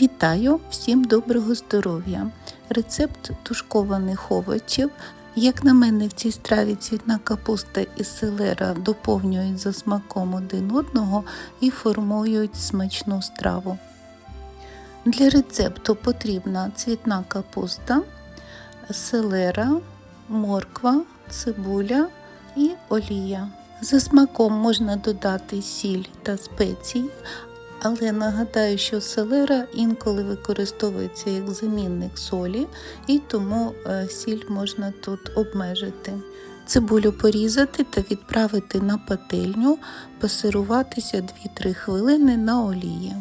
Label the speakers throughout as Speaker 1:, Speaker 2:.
Speaker 1: Вітаю всім доброго здоров'я! Рецепт тушкованих овочів. Як на мене, в цій страві цвітна капуста і селера доповнюють за смаком один одного і формують смачну страву. Для рецепту потрібна цвітна капуста, селера, морква, цибуля і олія. За смаком можна додати сіль та спеції, але нагадаю, що селера інколи використовується як замінник солі, і тому е, сіль можна тут обмежити. Цибулю порізати та відправити на пательню, пасируватися 2-3 хвилини на олії.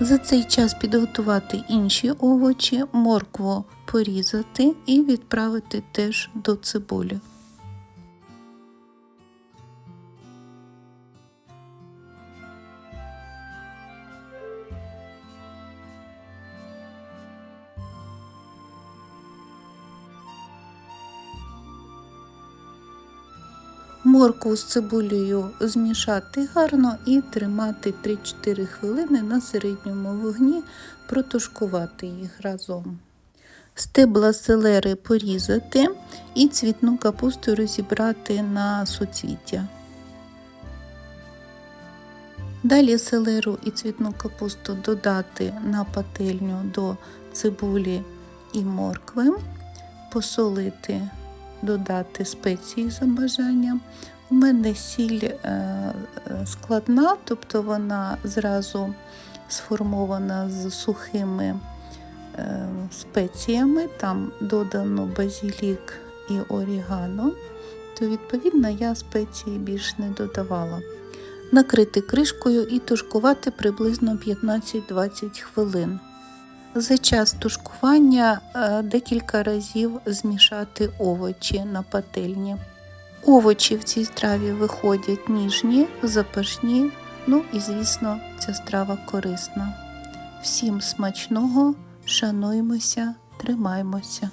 Speaker 1: За цей час підготувати інші овочі, моркву порізати і відправити теж до цибулі. Моркву з цибулею змішати гарно і тримати 3-4 хвилини на середньому вогні, протушкувати їх разом. Стебла селери порізати і цвітну капусту розібрати на суцвіття. Далі селеру і цвітну капусту додати на пательню до цибулі і моркви, посолити додати спеції за бажанням. У мене сіль е, складна, тобто вона зразу сформована з сухими е, спеціями, там додано базілік і орігано, то відповідно я спеції більш не додавала. Накрити кришкою і тушкувати приблизно 15-20 хвилин. За час тушкування декілька разів змішати овочі на пательні. Овочі в цій страві виходять ніжні, запашні, ну і, звісно, ця страва корисна. Всім смачного, шануймося, тримаймося!